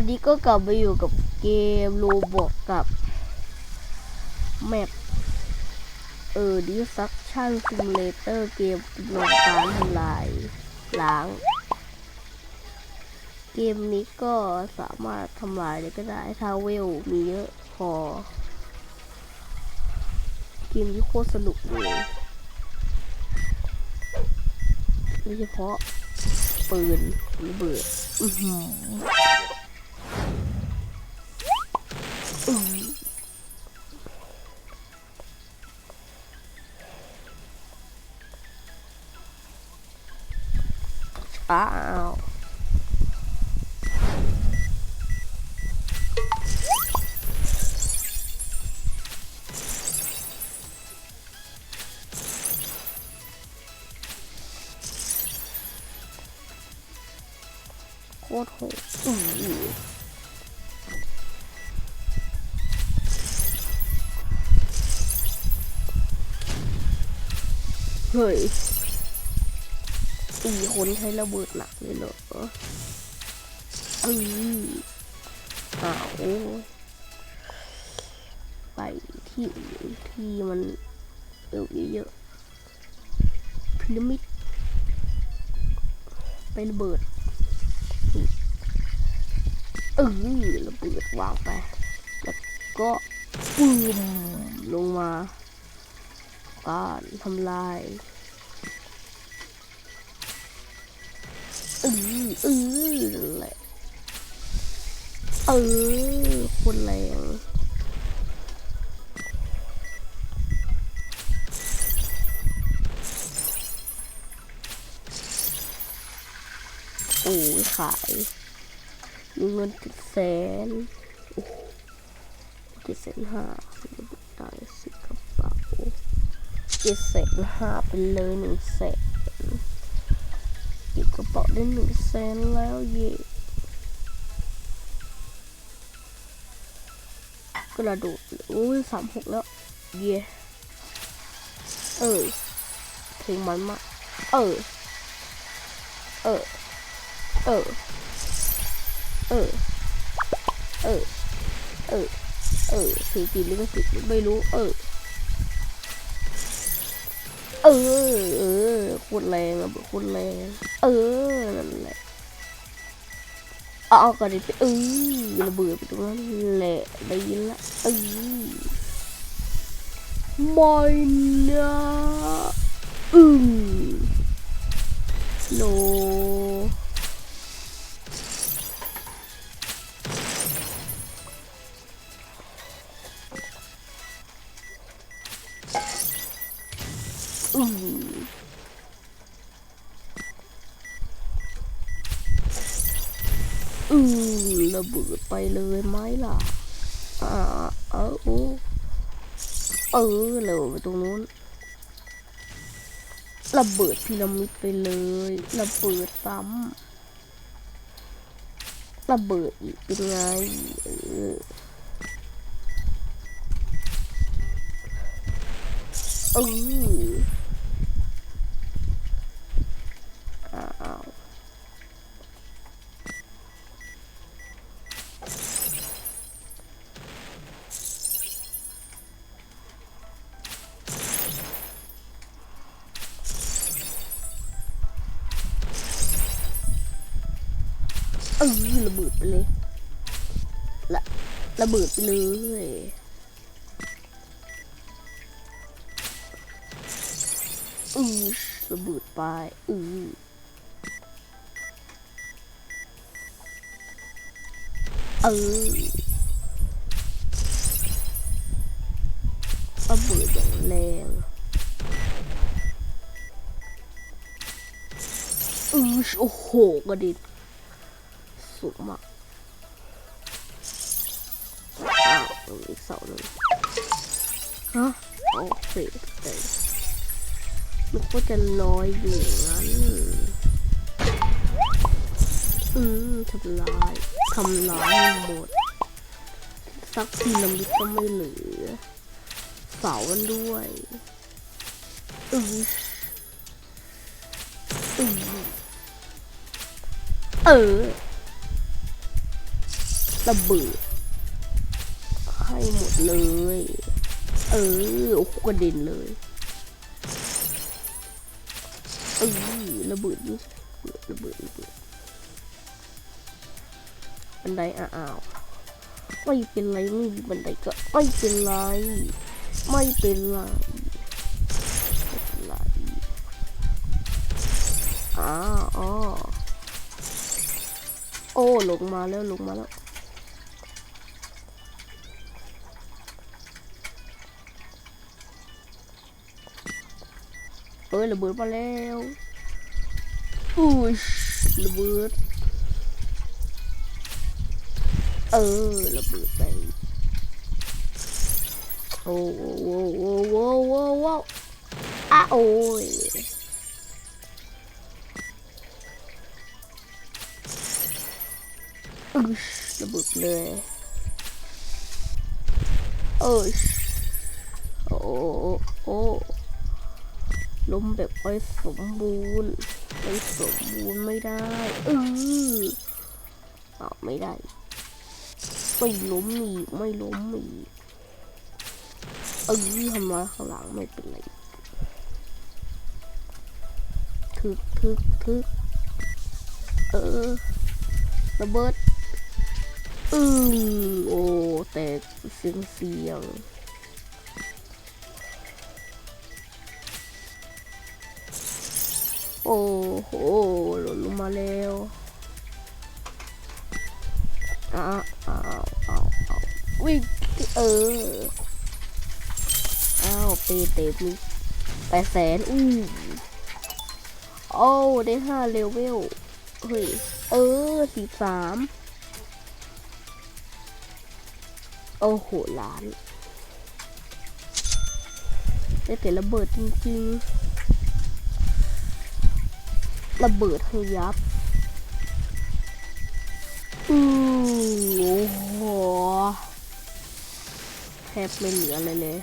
วันนี้ก็กลับมาอยู่กับเกมโลบอกกับแมปเออดิสักชั่นซิมูเลเตอร์เกมโรงการทำลายล้าง เกมนี้ก็สามารถทำลายได้ก็ได้ถ้าเวลมีเยอะพอ เกมนี้โคตรสนุกเลยโดยเฉพาะปืนระเบิดอือหือ อ้าโคตรโหดอือเฮ้ย คนใช้ระเบิดหนักเลยเหรอเอออ้าวไปที่ที่มันเอวเยอะๆพีระมิดไประเบิดเออระเบิดวางไป แล้วก็ปืมลงมาการทำลาย เออเออแหละเออคนแรงโอ้ยขายมีเงินเจ็ดแสนโอ้เจ็ดแสนห้าตายสิกระเป๋าเจ็ดแสนห้าไปเลยหนึ่งแสน เก็บกระเป๋าได้หนึ่งแสนแล้วเย่กระโดดโอ้ยสามหกแล้ว เย่เออเพลงมันมาก เออ เออ เออ เออ เออ เออ เออสีจีนหรือไม่สีไม่รู้ เออ ออเออโคตรแรงอะเบิดโคตรแรงเออนั่นแหละเอาเอากระดิ่งไปเออระเบิดไปตรงนั้นแหละได้ยินละเออไม่นะอืมโน ไปเลยไหมล่ะอ่าเออโอ้เออเร็วไปตรงนู้นระเบิดพีระมิดไปเลยระเบิดซ้ำระเบิดอีกเป็นไงเออเออ บิดไปเลยอือระเบิดไปอือเออระเบิดอย่างแรงอือโอ้โหกระดิ่งสูงมาก ตรงอีกเสาหนึ่งฮะโอเคเต็มมันก็จะลอยอยู่อย่างนั้นอืมทำลายทำลายให้หมดสักพีระมิดก็ไม่เหลือเสากันด้วยอืออือเออระเบิดให้หมดเลย เออโอ้กระเด็นเลยเออระเบิดนี่ระเบิดระเบิดบันไดอ้าวไม่เป็นไรไม่มีบันไดก็ไม่เป็นไร ไม่เป็นไรไม่เป็นไรอ้าวอ๋อโอ้ลงมาแล้วลงมาแล้ว อ้ยระเบิดมาแล้วอุ้ยระเบิด เออระเบิดไปโอ้โอ้โอ้โอ้โอ้โอ้อะโอ้ยอึชระเบิดเลยเออโอ้โอ้โอ้ ล้มแบบไม่สมบูรณ์ไม่สมบูรณ์ไม่ได้เออเอาไม่ได้ไม่ล้มอีกไม่ล้มอีกเออทำร้ายข้างหลังไม่เป็นไรทึกทึกทึกเออระเบิดอือโอ้แตกเสียงเสียง โอ้โหหล่นลงมาแล้วอ้าวอ้าวอ้าวอ้าววิ่งเอออ้าวเปเต็มแปดแสนอู้โอ้ได้ห้าเลเวลเฮ้ยเออสิบสามโอ้โหล้านได้แต่ระเบิดจริงๆ ระเบิดให้ยับ อือโอ้โหแทบไม่เหลืออะไรเลย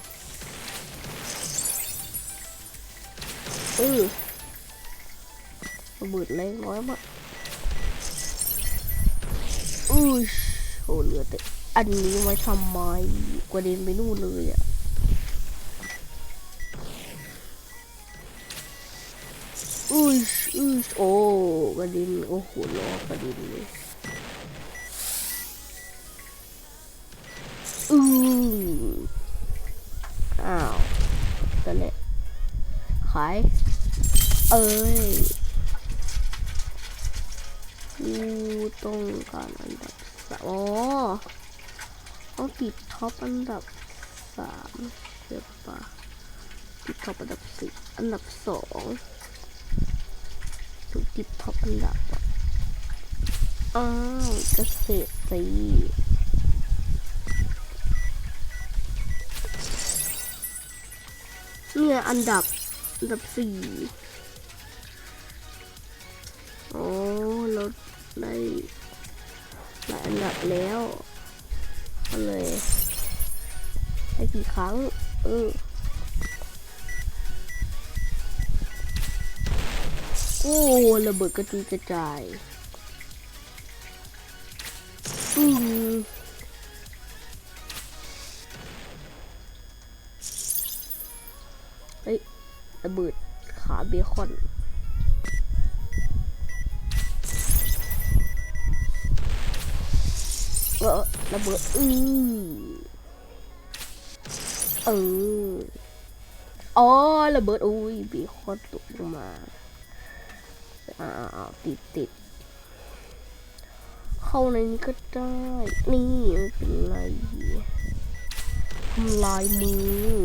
เออระเบิดเล็กน้อยมากอือโหเหลือแต่อันนี้ไว้ทำไมกระเด็นไปนู่นเลยอะ อุ้ยอุ้ยโอ้กระเด็นโอ้โหล้อกระเด็นเลยอืออ้าวนั่นแหละขายเอ้ยกูต้องการอันดับสามอ๋อต้องติดท็อปอันดับสามเดี๋ยวปะติดท็อปอันดับสี่อันดับสอง ถูกติดท็อปอันดับอะอ้าวเกษตรสีเนี่ยอันดับอันดับสี่โอ้เราได้หลายอันดับแล้วก็เลยได้กี่ครั้ง เออ โอ้ระเบิดกระจุยกระจายอืมเฮ้ยระเบิดขาเบคอนเออระเบิดอือเอออ๋อระเบิดอุ้ยเบคอนตกลงมา อ้าวติดติดเข้าในนี้ก็ได้ นี่เป็นไรทำลายมือ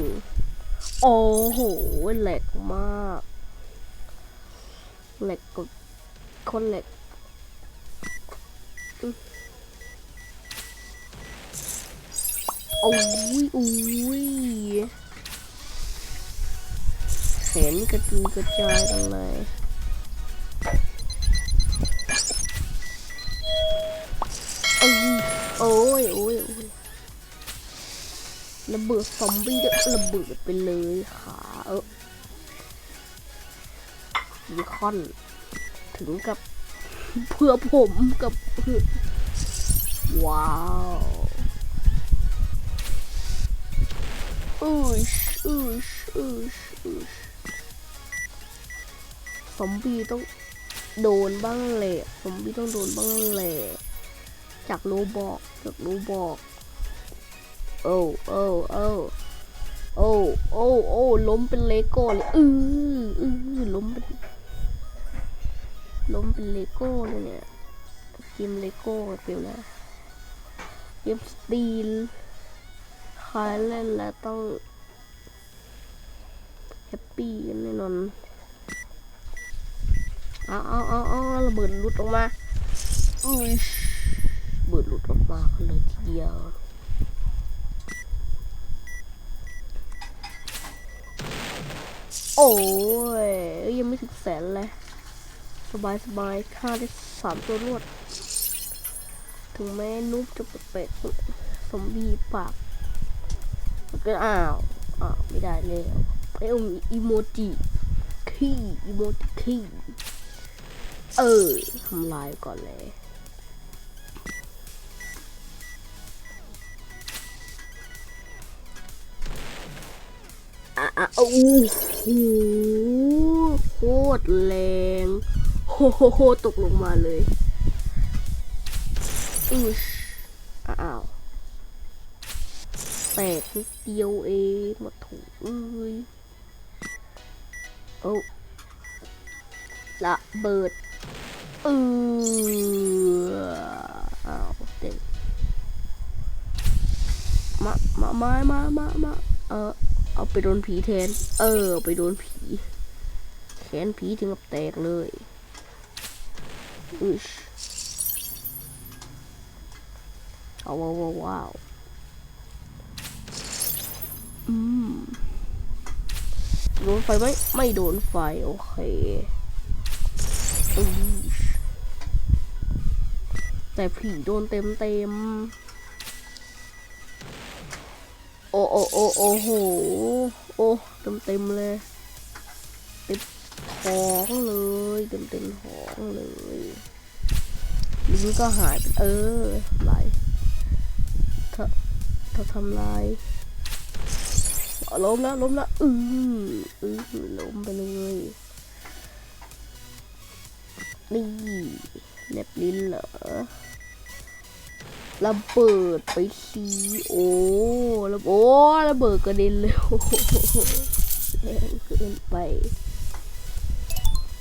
โอ้โหแหลกมากแหลกกดคนแหลกอื้อโอ้ยโอ้ยแขนกระจุยกระจายตรงไหน ระเบิดซอมบี้ระเบิดไปเลยขาเออบีคอน ถึงกับเพื่อผมกับว้าวอืชอืชอืชอืชซอมบี้ต้องโดนบ้างแหละซอมบี้ต้องโดนบ้างแหละจากโลบอกจากโลบอก โอ้โอ้โอ้โอ้โอ้โอ้ล้มเป็นเลโก้เลยอืออือล้มเป็นล้มเป็นเลโก้เลยเนี่ยเกมเลโก้เปล่านะเกมสตีลใครเล่นแล้วต้องแฮปปี้กันแน่นอนเอาเอาเอาเอาระเบิดหลุดออกมาอุ้ยระเบิดหลุดออกมากันเลยทีเดียว โอ้ย ยังไม่ถึงแสนเลย สบายสบายค่าได้สามตัวรวด ถึงแม้นุ๊บจะเป็ดสมบีปากก็อ้าวอ้าวไม่ได้แล้วไอ้อมอีโมจิขี้อีโมจิขี้เออทำลายก่อนเลย อะอะโอ้โหโคตรแรงโฮโฮโฮตกลงมาเลยอืออ้าวแตกนิดเดียวเองมาถูเอ้ยโอ้ละเบิดเอออ้าวเต็มมามามามามามาเออ เอาไปโดนผีแทน เออ ไปโดนผี แขนผีถึงกับแตกเลยอืชเอาว้าวว้าวอืมโดนไฟไหมไม่โดนไฟ โอเคอืชแต่ผีโดนเต็มเต็ม โอ้โอ้โอ้โอ้โหโอ้เต็มเต็มเลยเต็มท้องเลยเต็มเต็มๆท้องเลยลิ้นก็หายไปเออไหลเธอเธอทำลายล้มแล้วล้มแล้วอืออือล้มไปเลยนี่เล็บลิ้นเหรอ ระเบิดไปทีโอ้ระโอ้ระเบิดกระเด็นเลยโอ้แรงเกินไป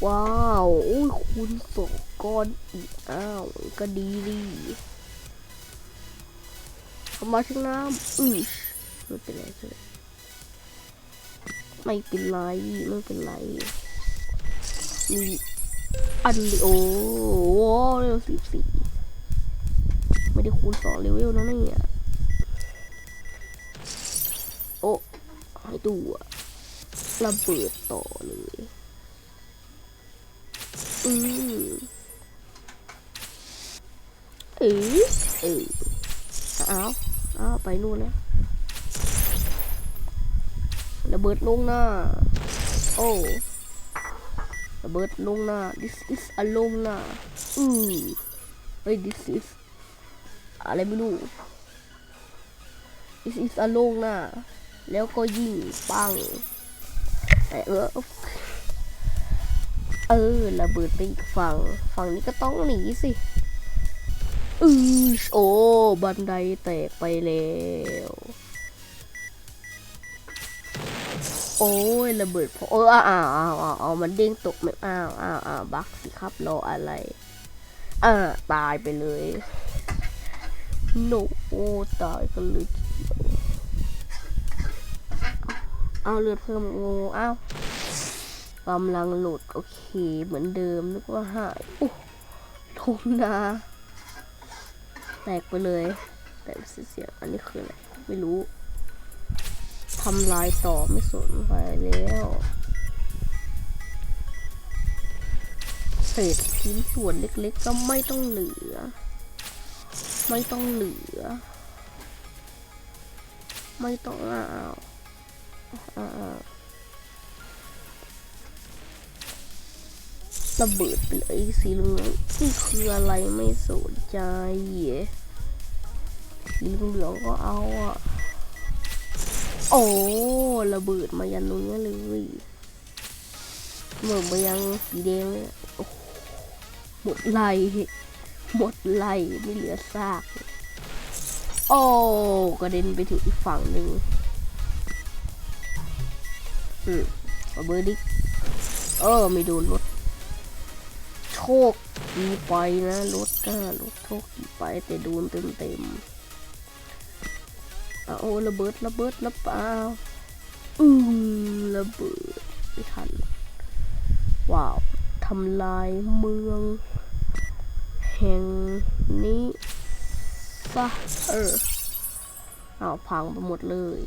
ว้าวโอ้ยคูณสองก้อนอีกอ้าวก็ดีดีเอามาถึงน้ำอือไม่เป็นไรเลยไม่เป็นไรไม่เป็นไรนี่อันโอ้โหเร็วสิบสี่ ไม่ได้คูณสองเลเวลนะเนี่ยโอ้ใหายตัวระเบิดต่อเลยอืมเออเออเอาเอาไปนู่นแล้วระเบิดลงหน้า โอ้ระเบิดลงหน้า this is a ลงหน้าอือเฮ้ย this is อะไรไม่รู้ is is อลงหน้า แล้วก็ยิงปังแต่เออเออระเบิดไปอีกฝั่ง ฝั่งนี้ก็ต้องหนีสิอือโอ้บันไดแตกไปแล้ว โอ้ยระเบิดพอเอออ้าวอ้าวอ้าวอ้าวอ้าวมันเด้งตกไม่อ้าวอ้าวอ้าวบักสิครับรออะไรอ่าตายไปเลย โนโอ้ตายกันเลยเอาเลือดเพิ่มงูเอากำลังหลุดโอเคเหมือนเดิมนึกว่าหายโอ้ทงนาแตกไปเลย แต่เสียงอันนี้คืออะไรไม่รู้ทำลายต่อไม่สนไปแล้วเศษชิ้นส่วนเล็กๆก็ไม่ต้องเหลือ ไม่ต้องเหลือ ไม่ต้องเอาระเบิดเลยสีเหลืองนี่คืออะไรไม่สนใจสีเหลืองก็เอาอะ โอ้ระเบิดมายันตรงนี้เลยเหมือนมายังสีแดงเลยโอ้หมดไหล หมดไหลไม่เหลือซาก โอ้กระเด็นไปถึงอีกฝั่งหนึ่งอืมเบอร์ดิกเออ ไม่โดนรถ โชคดีไปนะรถก้ารถโชคดีไปแต่โดนเต็มเต็มโอ้ระเบิดระเบิดระเปล่าอืมระเบิดไม่ทันว้าวทำลายเมือง แห่งนี้ปะเออเอาพังไปหมดเลย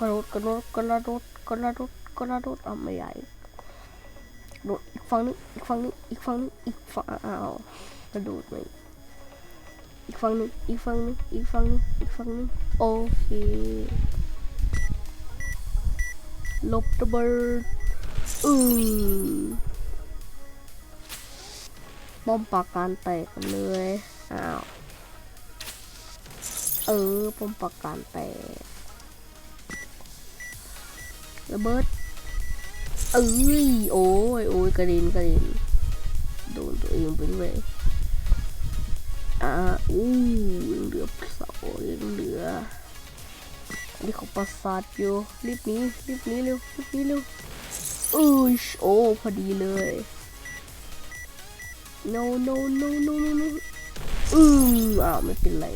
กระโดดกระโดดกระโดดกระโดดกระโดดเอาไม่ใหญ่ โดดอีกฝั่งนึงอีกฝั่งนึงอีกฝั่งนึงอีกฝั่งอ้าวกระโดดไปอีกฝั่งนึงอีกฝั่งนึงอีกฝั่งนึงอีกฝั่งนึงโอเคลบระเบิดอืมบอมปากการแตกเลยอ้าวเออบอมปากการแตกระเบิด เอ้ยโอ้ยโอ้ยกระเด็นกระเด็นโดนตัวเองไปด้วยอ่าอู้เหลือเสาเหลือนี่ของประสาทอยู่รีบนี้รีบนี้เร็วรีบนี้เร็วอุ้ยโอ้พอดีเลย no no no no no no อืมอ้าวไม่เป็นไร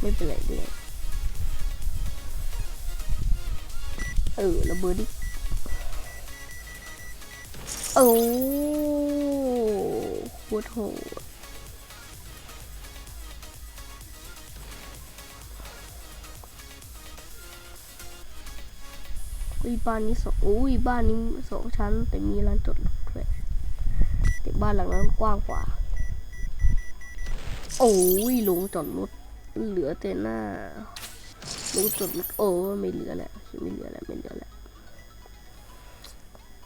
ไม่เป็นไรเลยเออระเบิดดิ โอ้โคตโหดอุ้ยบ้านนี้สองโอ้ยบ้านนี้สองชั้น แต่มีร้านจอดรถด้วยแต่บ้านหลังนั้นกว้างกว่า โอ้ยลงจอดรถเหลือแต่หน้าลงจอดรถโอ้ไม่เหลือแล้วไม่เหลือแล้วไม่เหลือแล้ว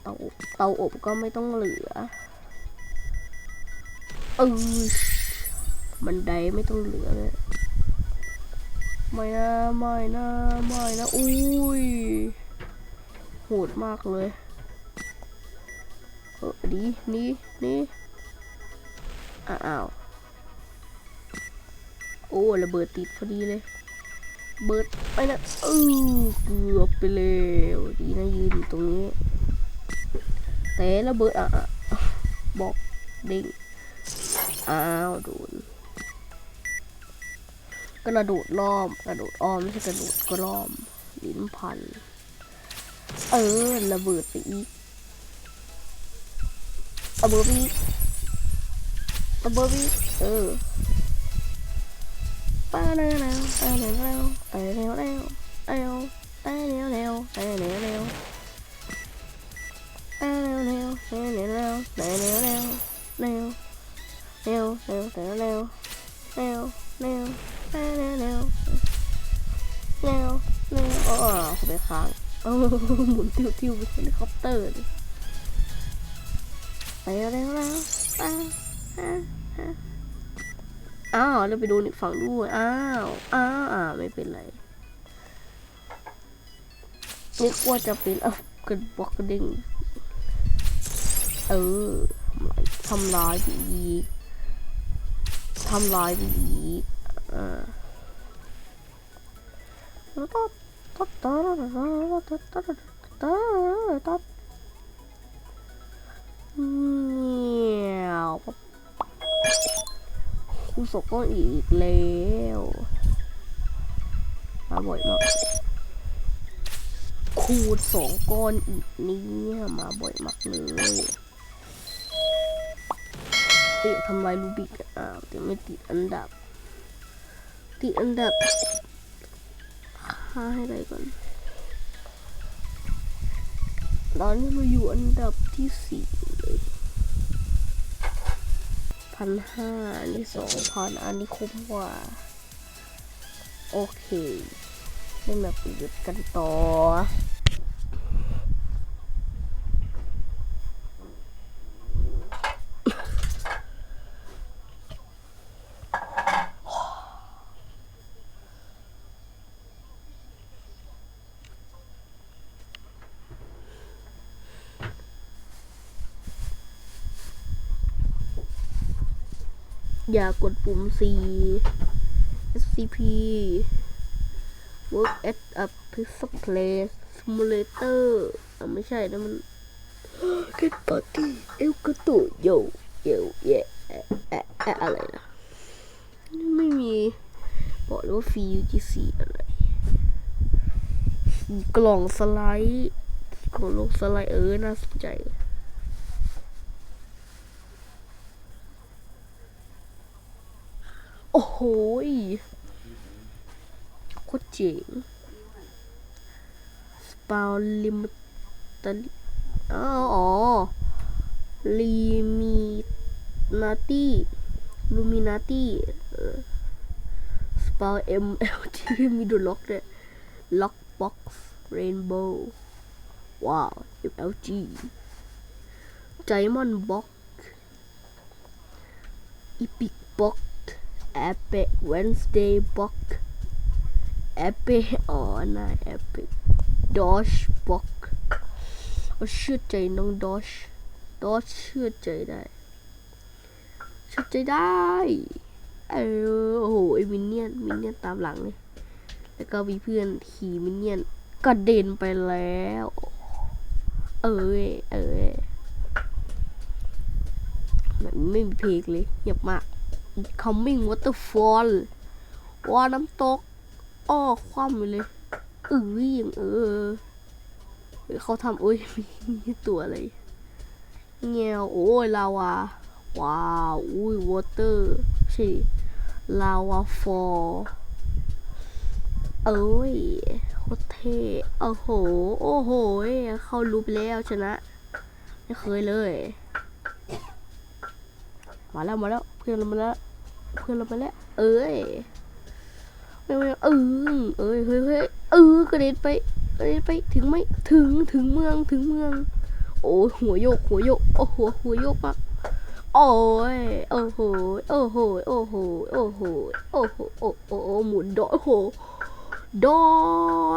เตาอบเตาอบก็ไม่ต้องเหลือเออมันไดไม่ต้องเหลือเลยไม่นะไม่นะไม่นะอุ้ยโหดมากเลยเออดีนี่นี่อ้าวโอ้ระเบิดติดพอดีเลย เบิดไปนะเออเกือบไปแล้วดีนะยืนอยู่ตรงนี้ แล้วเบื่อะบอกดิงอ้าวโดนกระโดดล้อมกระโดดอ้อมไม่ใช่กระโดดกล้อมลิ้นพัน เออระเบิดไปอีกระเบิดอีกระเบิดอีเออไปแล้วแล้วไปแล้วแล้วไปแล้วแล้วไปแล้วแล้วไปแล้วแล้ว เร็อ้โหไปค้างเออหมุนติ้วๆไปเฮลิคอปเตอร์ไปแล้วแล้วไปอ้าวแล้วไปดูอีกฝั่งด้วยอ้าวอ้าวอ้าไม่เป็นไรนึกว่าจะเป็นเอากันบล็อกกดิง เออทำลายทำลายไปอีกทำลายไปอีกอ่าเนี่ยครูศกก็อีกแล้วมาบ่อยมากคูณสองก้อนอีกเนี่ยมาบ่อยมากเลย เตะทำลายลูบิกอ่าวแต่ไม่ติดอันดับ ติดอันดับค่าให้อะไรก่อนตอนนี้เราอยู่อันดับที่สี่เลยพันห้าอันนี้สองพันอันนี้คุ้มกว่า โอเคเล่นแบบอื่นกันต่อ อย่ากดปุ่ม C SCP Work at a Pizza Place Simulator อะไม่ใช่นะมัน Get Party เอลกระตุโยโยเยแอะแอะอะอะไรนะไม่มีบอกเลยว่าฟรี UGC อะไรกล่องสไลด์ของโลงสไลด์เออน่าสนใจ โอ้โหโคตรเจ๋งสปาลิมตันอ๋ออ๋อลิมินาตี้ลูมินาตี้สปาเอ็มเอลทีมีดูล็อกด้วยล็อกบ็อกซ์เรนโบว์ว้าว MLG ไจมอนบ็อกอีพิกบ็อก Epic Wednesday Book Epic อ๋อนะ Epic Dosh Book เราเชื่อใจน้อง Dosh Dosh เชื่อใจได้ เชื่อใจได้ เออโอ้โหไอ้มินเนี่ยนมินเนี่ยนตามหลังเลยแล้วก็มีเพื่อนขี่มินเนี่ยนกระเด็นไปแล้ว เออเออแบบไม่มีเพลงเลยเงียบมาก coming waterfall ว่าน้ำตก อ้อ คว่ำไปเลยเออยังเออ เขาทำโอ้ยมีตัวอะไรเงี้ยวโอ้ยลาวาว้าวอุ้ย water ใช่ลาวา fall เอ้ยโคตรเท่โอ้โห โอ้โห เข้ารูปแล้วชนะ ไม่เคยเลย มาแล้วมาแล้วเพื่อนเรามาแล้วเพื่อนเรามาแล้ว เอ้ยไม่ไม่เออเอ้ยเฮ้ยเฮ้ยเออกระเด็นไปกระเด็นไปถึงไหมถึงถึงเมืองถึงเมือง โอ้หัวโยกหัวโยกโอ้โหหัวโยกมากโอ้ยโอ้โหโอ้โหโอ้โหโอ้โหโอ้โหโอ้โหโอ้หมุนดอโอ้โหดอ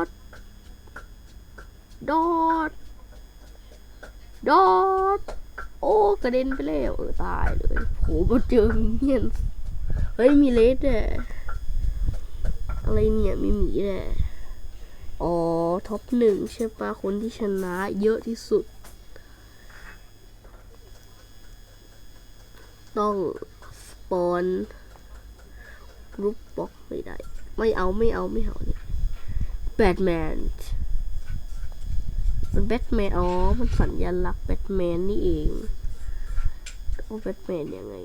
ดดอดดอด อ้กระเด็นไปแล้วเออตายเลยโหมาเจอมินเนี่ยนเฮ้ยมีเลสเนี่ยอะไรเนี่ยมีหมีเนี่ยอ๋อท็อปหนึ่งใช่ปะคนที่ชนะเยอะที่สุด ต้องสปอนรูปบล็อกไม่ได้ ไม่เอาไม่เอาไม่เอาเนี่ยแบทแมน มันแบทแมน อ๋อ มันสัญลักษณ์แบทแมนนี่เองโอ้แบทแมนยังไง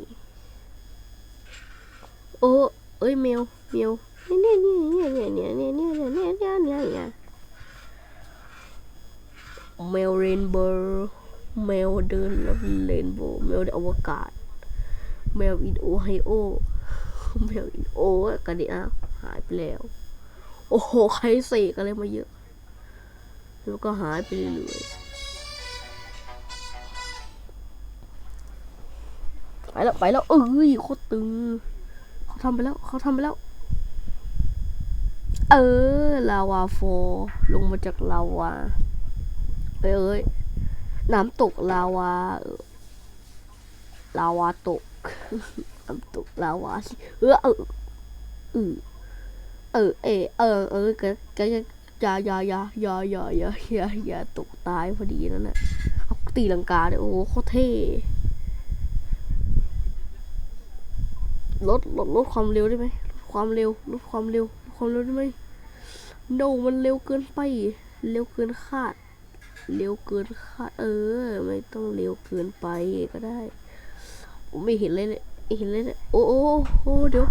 โอ้เอ้ยแมวแมวเนี่ยเนี่ยเนี่ยเนี่ยเนี่ยเนี่ยเนี่ยเนี่ยเนี่ยเนี่ยเนี่ยแมวเรนโบว์แมวเดินแล้วเรนโบว์แมวในอวกาศแมวอินโอไฮโอแมวอินโอกระเดียหายไปแล้ว โอ้โห ใครเสกอะไรมาเยอะ แล้วก็หายไปเรื่อยๆไปแล้วไปแล้วเอ้ยโคตรตึงเขาทำไปแล้วเขาทำไปแล้ว เออลาวาโฟลงมาจากลาวาเอ้ยเอ้ยน้ำตกลาวาลาวาตกน้ำตกลาวาเออเออเออเออเออเออเออแกแก อย่าอย่าอย่าอย่าอย่าอย่าอย่าอย่าตกตายพอดีนั่นแหละเอาตีลังกาเนี่ยโอ้โหโคตรเท่ลดลดลดความเร็วได้ไหมลดความเร็วลดความเร็วลดความเร็วได้ไหมโนมันเร็วเกินไป เร็วเกินคาด เร็วเกินคาด เออ ไม่ต้องเร็วเกินไปก็ได้ผมไม่เห็นเลยเนี่ยเห็นเลยเนี่ยโอ้โอ้โอ้เดี๋ยว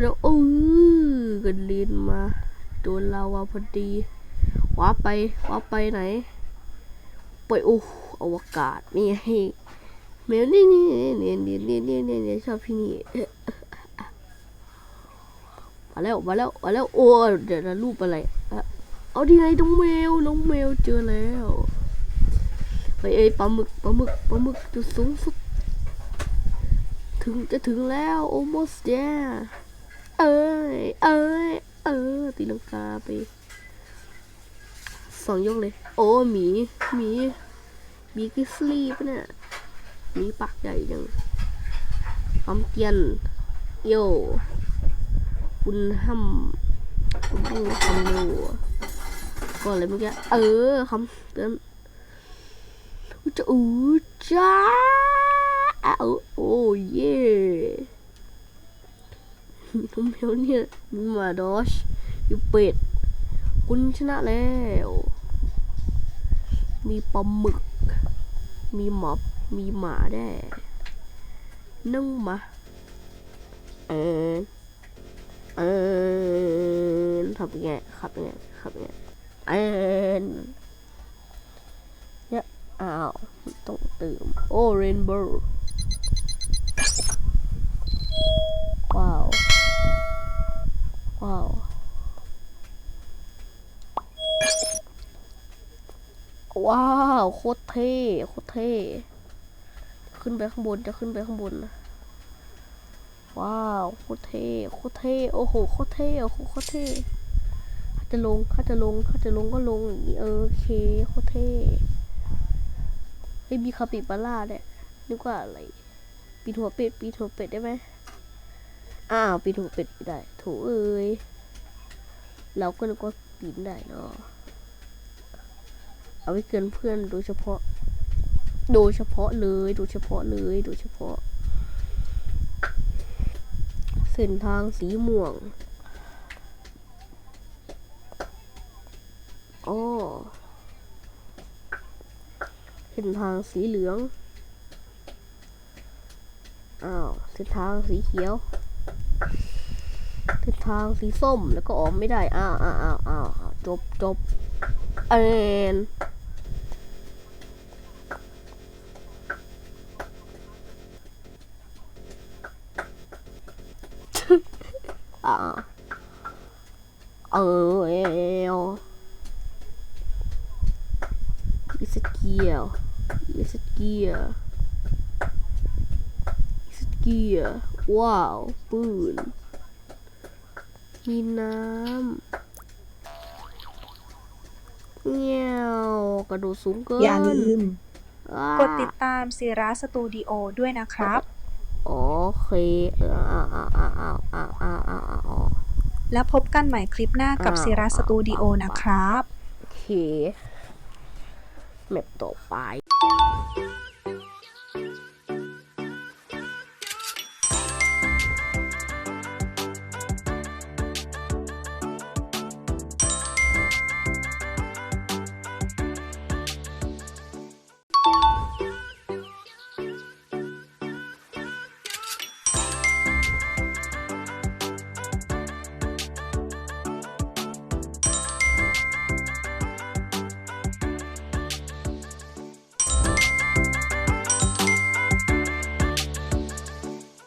เดี๋ยวเออกระเด็นมา โดนลาวาพอดีว้าไปว้าไปไหนไปโอ้อวกาศนี่ให้แมวนี่นี่นี่นี่นี่นี่นี่นี่ชอบที่นี่มาแล้วมาแล้วมาแล้วโอ้เดี๋ยวนะรูปอะไรเอาที่ไงน้องแมวน้องแมวเจอแล้วเฮ้ยเอ้ยปลาหมึกปลาหมึกปลาหมึกจุดสูงสุดถึงจะถึงแล้ว almost there เอ้ยเอ้ย เออ ตีลังกาไปสองยกเลย โอ้หมีหมีหมีกิสลีปะเนี่ยหมีปากใหญ่จังคำเตียนโยคุณห้ำคุณต้องคำดูก็อะไรเมื่อกี้เออคำเตือนจะอู้จ้าอ้าวโอ้เย่ น้องแมวเนี่ยมีหมาดอชมีเป็ด คุณชนะแล้ว มีปลาหมึก มีหมอบ มีหมาแด้นึ่งมาเออเออทำยังไงขับยังไงขับยังไงเออเนี่ยอ้าว ต้องเติม โอ้เรนโบว์ว้าว ว้าวว้าวโคตรเท่โคตรเท่ขึ้นไปข้างบนจะขึ้นไปข้างบนนะว้าวโคตรเท่โคตรเท่โอ้โหโคตรเท่โอ้โหโคตรเท่ถ้าจะลงถ้าจะลงถ้าจะลงก็ลงอย่างนี้เออโอเคโคตรเท่เฮ้ยมีคาปิบาร่าเนี่ยนึกว่าอะไรปีนหัวเป็ดปีนหัวเป็ดได้ไหม อ้าวปีนหัวเป็ดไม่ได้ถูเอ้ยเราก็นึกว่าปีนได้เนาะเอาไว้เกินเพื่อนโดยเฉพาะ โดยเฉพาะเลยโดยเฉพาะเลยโดยเฉพาะ เส้นทางสีม่วงอ๋อเส้นทางสีเหลือง อ้าว เส้นทางสีเขียว ทางสีส้มแล้วก็ออกไม่ได้อ้าวอ้าวอ้าวอ้าวอ้าวจบจบเอ็นอ่าเออเอลอิสเกียอิสเกียอิสเกียว้าวปืนมีน้ำ เงี้ยวกระโดดสูงเกินอย่าลืมอ่ากดติดตามซีราสตูดิโอด้วยนะครับ โอเคเอออ้าวอ้าวอ้าวอ้าวอ้าวอ้าวอ้าวอ้าว แล้วพบกันใหม่คลิปหน้ากับอ่าซีราสตูดิโอนะครับ โอเคแมปต่อไป